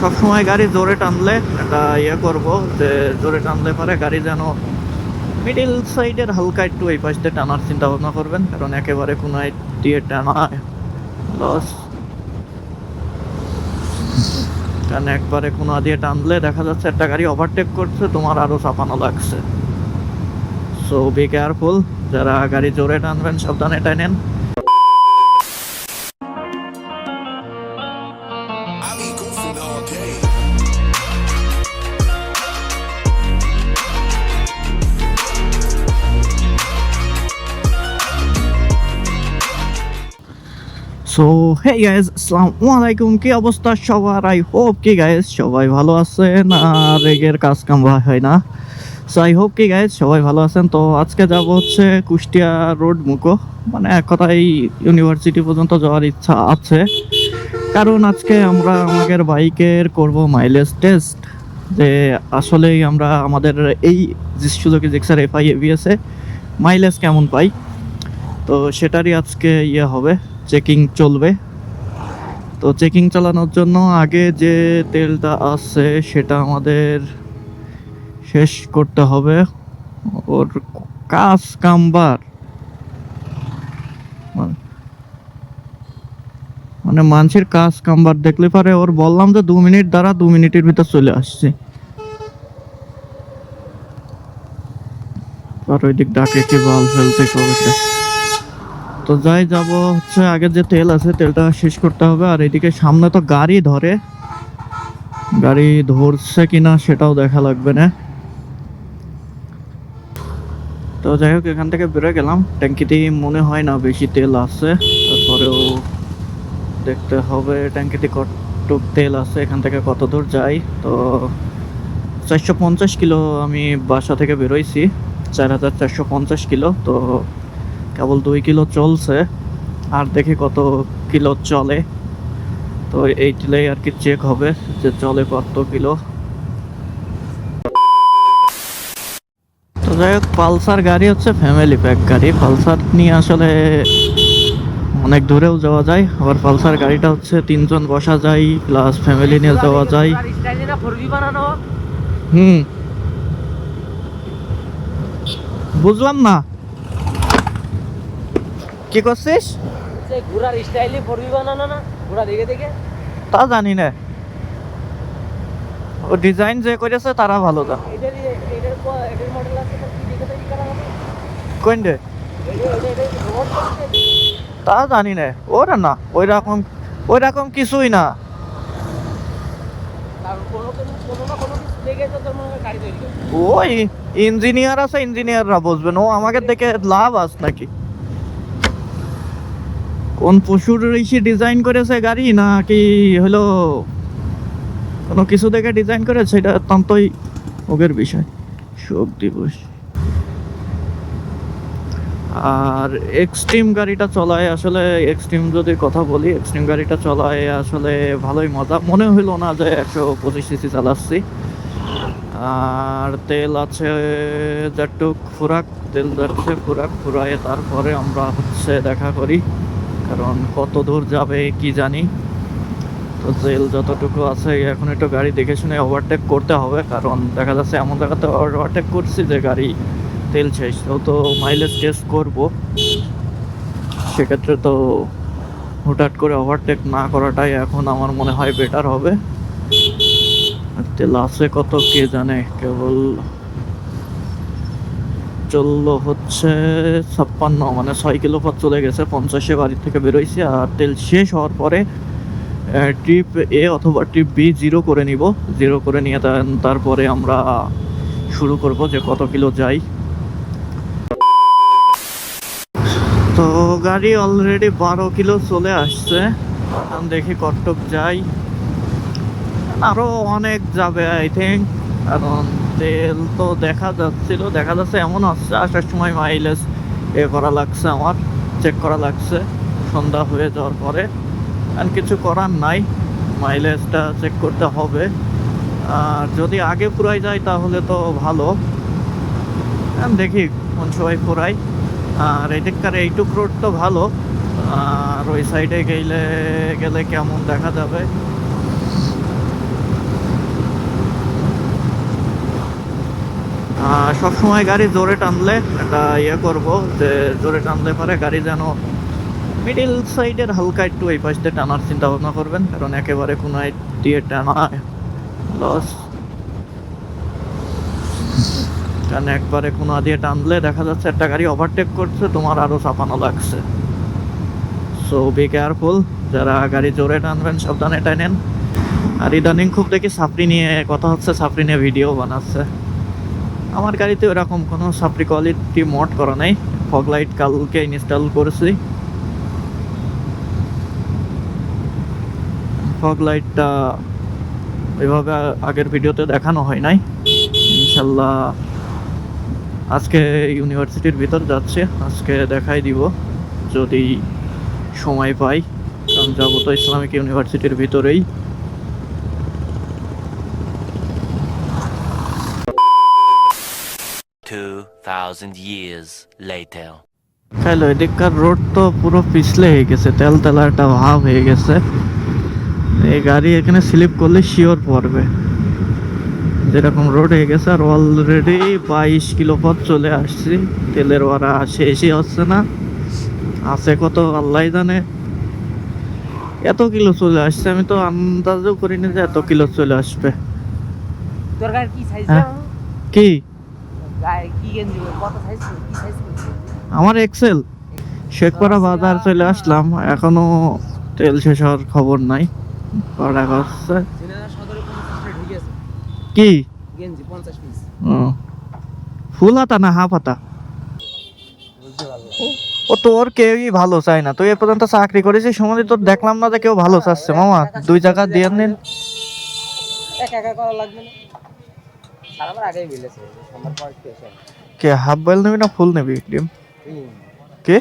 সবসময় গাড়ি জোরে টানলে একটা ইয়ে করব যে জোরে টানলে পরে গাড়ি যেন মিডিল সাইডের হালকা একটু এই পাশ দিয়ে টানার চিন্তা ভাবনা করবেন, কারণ একেবারে কোনো দিয়ে টানা লস কারণ একবারে কোনো দিয়ে টানলে দেখা যাচ্ছে একটা গাড়ি ওভারটেক করছে, তোমার আরও চাপানো লাগছে। সো বি কেয়ারফুল যারা গাড়ি জোরে টানবেন, সাবধানে টানেন। সো হে গাইজ আলাইকুম কি অবস্থা সবার? আই হোপ কি গাইজ সবাই ভালো আছেন, আর রেগের কাজ কাম হয় না। সো আই হোপ কি গাইজ সবাই ভালো আছেন। তো আজকে যাব হচ্ছে কুষ্টিয়া রোড মুকো মানে এক কথায় ইউনিভার্সিটি পর্যন্ত যাওয়ার ইচ্ছা আছে। কারণ আজকে আমরা আমাদের বাইকের করব মাইলেজ টেস্ট যে আসলেই আমরা আমাদের এই সুযোগে জিক্সার এফআই এভিএসে মাইলেজ কেমন পাই। তো সেটারই আজকে ইয়ে হবে। চেকিং চলবে। তো চেকিং চালানোর জন্য আগে যে তেলটা আছে সেটা আমাদের শেষ করতে হবে। ওর কাজ কামবার। মানে- মানে মানুষের কাজ কামবার দেখলে পারে ওর বললাম যে দু মিনিট দ্বারা দু মিনিটের ভিতর চলে আসছে। আর ওই দিক ডাকে কি বাল ফেলতে কবে তো যাই, যাব হচ্ছে আগে যে তেল আছে, তেলটা শেষ করতে হবে। আর এদিকে সামনে তো গাড়ি ধরে। গাড়ি ধরছে কিনা সেটাও দেখা লাগবে না। তো যাই হোক, এখান থেকে বেরো গেলাম। ট্যাঙ্কিতে মনে হয় না বেশি তেল আছে। তারপরেও দেখতে হবে ট্যাঙ্কিতে কতটুক তেল আছে, এখান থেকে কত দূর যাই। তো চারশো পঞ্চাশ কিলো আমি বাসা থেকে বেরোইছি। চার হাজার চারশো পঞ্চাশ কিলো। তো কেবল দুই কিলো চলছে, আর দেখি কত কিলো চলে। তো এইটিলেই আর কি চেক হবে, যে চলে কত কিলো। তো যাই হোক, পালসার গাড়ি হচ্ছে ফ্যামিলি প্যাক গাড়ি। পালসার নিয়ে আসলে অনেক দূরেও যাওয়া যায়। আবার পালসার গাড়িটা হচ্ছে তিনজন বসা যায় প্লাস ফ্যামিলি নিয়ে যাওয়া যায়। হুম। বুঝলাম না। কি করছিস? ঘোড়ার স্টাইলে ফোরবি বানানো না ঘোড়া দেখে দেখে। তা জানি না। ও ডিজাইন যে করেছে তারা ভালো আছে তো কি দেখে তৈরি করা হবে? কোন রে এটা এটা এটা রোবট করছে। তা জানি না। ওরা না ওই রকম ওই রকম কিছুই না ওই ইঞ্জিনিয়ার আছে ইঞ্জিনিয়াররা বুঝবেন ও আমাকে দেখে লাভ আস নাকি? কোন পশুর ঋষি ডিজাইন করেছে গাড়ি নাকি হলো কোনো কিছু দেখে ডিজাইন করেছে? এটা অত্যন্তই ওগের বিষয়। শোক দিবস। আর এক্সট্রিম গাড়িটা চলায় আসলে এক্সট্রিম যদি কথা বলি এক্সট্রিম গাড়িটা চলায় আসলে ভালোই মজা। মনে হইল না যে একশো পঁচিশ সিসি চালাচ্ছি। আর তেল আছে যাটুক ফুরাক তেল যাচ্ছে ফুরাক ফুরায় তারপরে আমরা হচ্ছে দেখা করি। কারণ কত দূর যাবে কি জানি। তো তেল যতটুকু আছে, এখন একটু গাড়ি দেখে শুনে ওভারটেক করতে হবে, কারণ দেখা যাচ্ছে এমন জায়গাতে ওভারটেক করছি যে গাড়ি তেল শেষ। তো তো মাইলেজ টেস্ট করব। সেক্ষেত্রে তো হুটহাট করে ওভারটেক না করাটাই এখন আমার মনে হয় বেটার হবে। তেল আছে কত কে জানে, কেবল চলল হচ্ছে ছাপ্পান্ন মানে ছয় কিলো পথ চলে গেছে, পঞ্চাশে বাড়ি থেকে বেরোইছি আর তেল শেষ হওয়ার পরে ট্রিপ এ অথবা ট্রিপ বি জিরো করে নিব। জিরো করে নিয়ে তারপরে আমরা শুরু করব যে কত কিলো যাই। তো গাড়ি অলরেডি বারো কিলো চলে আসছে। দেখি কটক যাই। আরও অনেক যাবে আই থিঙ্ক কারণ তেল তো দেখা যাচ্ছিল, দেখা যাচ্ছে এমন আসছে, আসার সময় মাইলেজ এ করা লাগছে আমার চেক করা লাগছে, সন্ধ্যা হয়ে যাওয়ার পরে। আর কিছু করার নাই মাইলেজটা চেক করতে হবে। আর যদি আগে পুরাই যায় তাহলে তো ভালো। দেখি কোন সময় পুরাই। আর এদিককার এইটুক রোড তো ভালো। আর ওই সাইডে গেলে গেলে কেমন দেখা যাবে? সবসময় গাড়ি জোরে টানলে একটা ইয়ে করব যে জোরে টানলে পরে গাড়ি যেন মিডিল সাইডের হালকা একটু এই পাশ দিয়ে টানার চিন্তা ভাবনা করবেন, কারণ একেবারে কোনো দিয়ে টানা লস কারণ একবারে কোনো দিয়ে টানলে দেখা যাচ্ছে একটা গাড়ি ওভারটেক করছে, তোমার আরও চাপানো লাগছে। সো বি কেয়ারফুল যারা গাড়ি জোরে টানবেন, সাবধানে টানেন। আর ইদানিং খুব দেখি সাপড়ি নিয়ে কথা হচ্ছে সাপড়ি নিয়ে ভিডিও বানাচ্ছে। আমার গাড়িতে ওরকম কোনো সাপড়ি কোয়ালিটি মোড করা নেই। ফগ লাইট কালকে ইনস্টল করেছি। ফগ লাইটটা ওইভাবে আগের ভিডিওতে দেখানো হয় নাই। ইনশাল্লাহ আজকে ইউনিভার্সিটির ভিতর যাচ্ছে, আজকে দেখাই দিব। যদি সময় পাই, কারণ যাব তো ইসলামিক ইউনিভার্সিটির ভিতরেই। Two thousand years later. Hello এদিককার road তো পুরো পিছলে হয়ে গেছে তেল তেলা একটা ভাব হয়ে গেছে। এই গাড়ি এখানে স্লিপ করলে শিওর পড়বে। যেরকম রোড হয়ে গেছে আর অলরেডি বাইশ কিলো পথ চলে আসছি। তেলের ওরা শেষই হচ্ছে না। আছে কত আল্লাহ জানে। এত কিলো চলে আসছে আমি তো আন্দাজও করিনি যে এত কিলো চলে আসবে। কি? সাইজ। কি গেঞ্জি কত সাইজ কি সাইজ আমার এক্সেল শেখপাড়া বাজার চলে আসলাম। এখনও তেল শেষ হওয়ার খবর নাই। কটা হচ্ছে। কি? ফুল হাতা না হাফ হাতা ও তোর কেউই ভালো চায় না। তুই এ পর্যন্ত চাকরি করেছিস সময় তোর দেখলাম না যে কেউ ভালো চাচ্ছে। মামা দুই জায়গা দিয়ে নিন। একা একা করা লাগবে না। আর আমার আগেই বলেছে সোমবার পর স্পেশাল কে হাফ বয়েল নিবি না ফুল নিবি ডিম কে?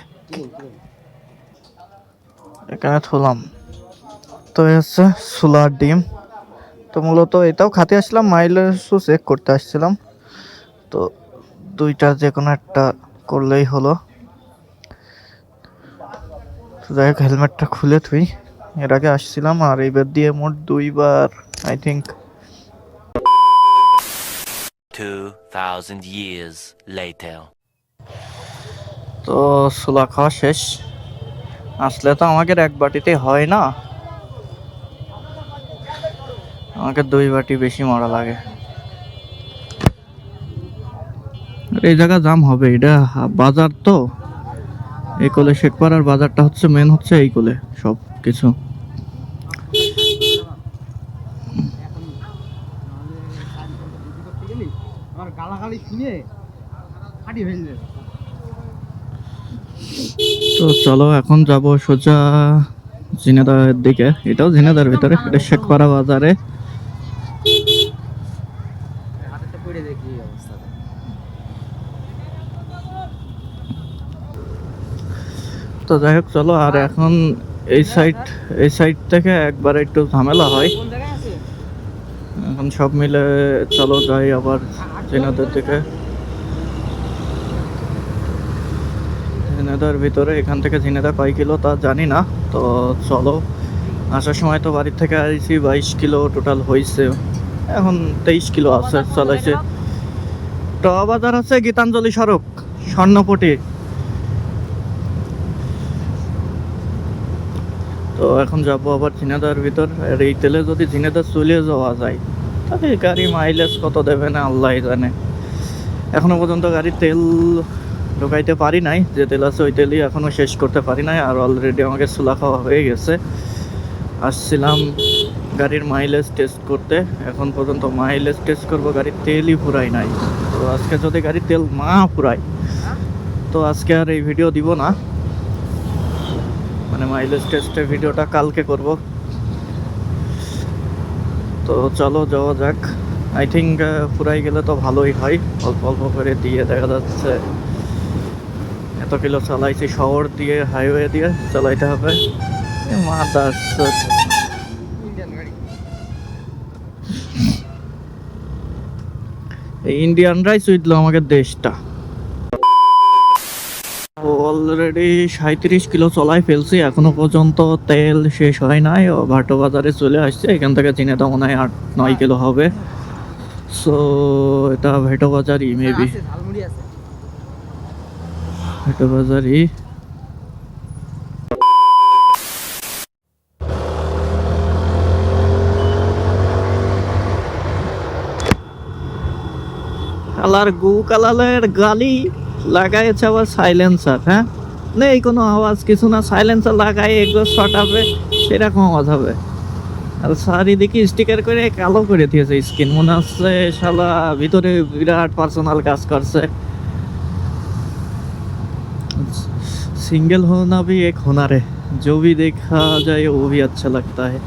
এখানে থুলাম। তো হচ্ছে সোলার ডিম। তো মূলত এটাও খাতে আসলাম মাইলেজও চেক করতে আসছিলাম। তো দুইটা যে কোনো একটা করলেই হলো। তো যাই হোক হেলমেটটা খুলে তুই এর আগে আসছিলাম আর এইবার দিয়ে মোট দুইবার I think Two thousand years later. তো সুলা খাওয়া শেষ। আসলে তো আমাকে এক বাটিতে হয় না। আমাকে দুই বাটি বেশি মারা লাগে। এই জায়গা জাম হবে, এটা বাজার তো। এই কোলে শেখপাড়ার বাজারটা হচ্ছে মেন হচ্ছে এই কোলে সব কিছু ফাটি তো চলো এখন যাব সোজা ঝিনেদার দিকে। এটাও ঝিনেদার ভিতরে এটা শেখপাড়া বাজারে। তো যাই হোক চলো আর এখন এই সাইড এই সাইড থেকে একবার একটু ঝামেলা হয়। এখন সব মিলে চলো যাই আবার জেনাদের দিকে। ঝিনেদার ভিতরে এখান থেকে ঝিনেদা কয় কিলো তা জানি না। তো চলো, আসার সময় তো বাড়ির থেকে আইছি, বাইশ কিলো টোটাল হয়েছে এখন তেইশ কিলো আছে চালাইছে ট বাজার আছে গীতাঞ্জলি সড়ক স্বর্ণপটি। তো এখন যাব আবার ঝিনেদার ভিতর। আর এই তেলে যদি ঝিনেদা চলে যাওয়া যায় তাহলে গাড়ি মাইলেজ কত দেবে না আল্লাহ জানে। এখনও পর্যন্ত গাড়ির তেল ঢোকাইতে পারি নাই, যে তেল আছে ওই তেলই এখনও শেষ করতে পারি নাই, আর অলরেডি আমাকে সুলা খাওয়া হয়ে গেছে। আসছিলাম গাড়ির মাইলেজ টেস্ট করতে, এখন পর্যন্ত মাইলেজ টেস্ট করব, গাড়ির তেলই ফুরাই নাই। তো আজকে যদি গাড়ির তেল মা ফুরাই তো আজকে আর এই ভিডিও দিব না। মানে মাইলেজ টেস্টের ভিডিওটা কালকে করব। তো চলো যাওয়া যাক। আই থিঙ্ক ফুরাই গেলে তো ভালোই হয়। অল্প অল্প করে দিয়ে দেখা যাচ্ছে, এত কিলো চালাইছি শহর দিয়ে হাইওয়ে দিয়ে চালাইতে হবে। ইন্ডিয়ানরাই চুইতলো আমাদের দেশটা। অলরেডি সাঁত্রিশ কিলো চলাই ফেলছি। এখনও পর্যন্ত তেল শেষ হয় নাই। ও ভাটো বাজারে চলে আসছে। এখান থেকে চিনে তো মনে হয় আট নয় কিলো হবে। সো এটা ভেটো বাজারই মেবি আছে ঝালমুড়ি ভেটো বাজারই। কালার গু কালারের গালি। লাগাইছে আবার সাইলেন্সার হ্যাঁ নেই কোনো আওয়াজ কিছু না সাইলেন্সার লাগাই একবার শর্ট হবে সেরকম আওয়াজ হবে আর চারিদিকে স্টিকার করে কালো করে দিয়েছে স্কিন মনে হচ্ছে শালা ভিতরে বিরাট পার্সোনাল কাজ করছে सिंगल होना भी एक हुनर है जो भी देखा जाए वो भी अच्छा लगता है